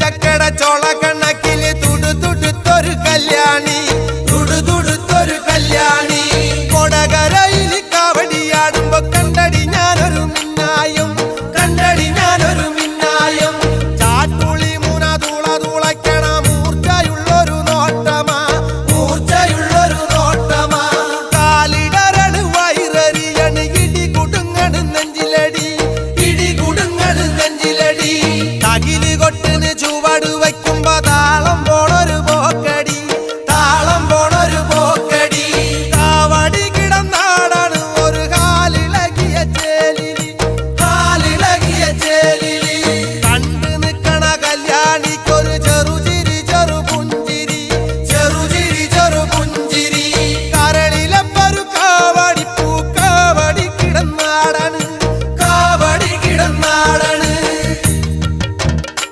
சக்கட Chola